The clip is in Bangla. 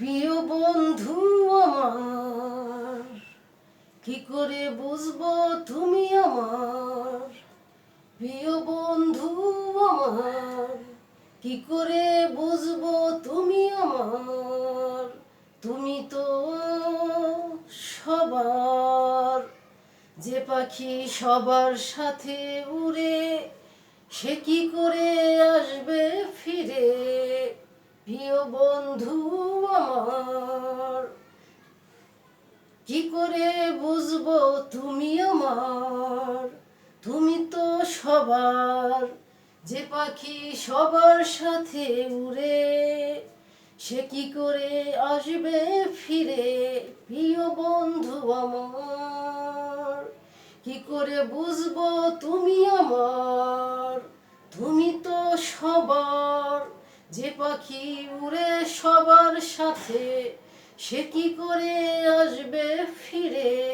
প্রিয় বন্ধু আমার, কি করে বুঝব তুমি আমার? প্রিয় বন্ধু আমার, কি করে বুঝব তুমি আমার? তুমি তো সবার, যে পাখি সবার সাথে উড়ে, সে কি করে আসবে ফিরে? প্রিয় বন্ধু আমার কি করে বুঝব তুমি আমার? তুমি তো সবার, যে পাখি সবার সাথে উড়ে, সে কি করে আসবে ফিরে? প্রিয় বন্ধু আমার, কি করে বুঝব তুমি আমার? তুমি তো সবার, যে পাখি উড়ে সবার সাথে সে কি করে আসবে ফিরে?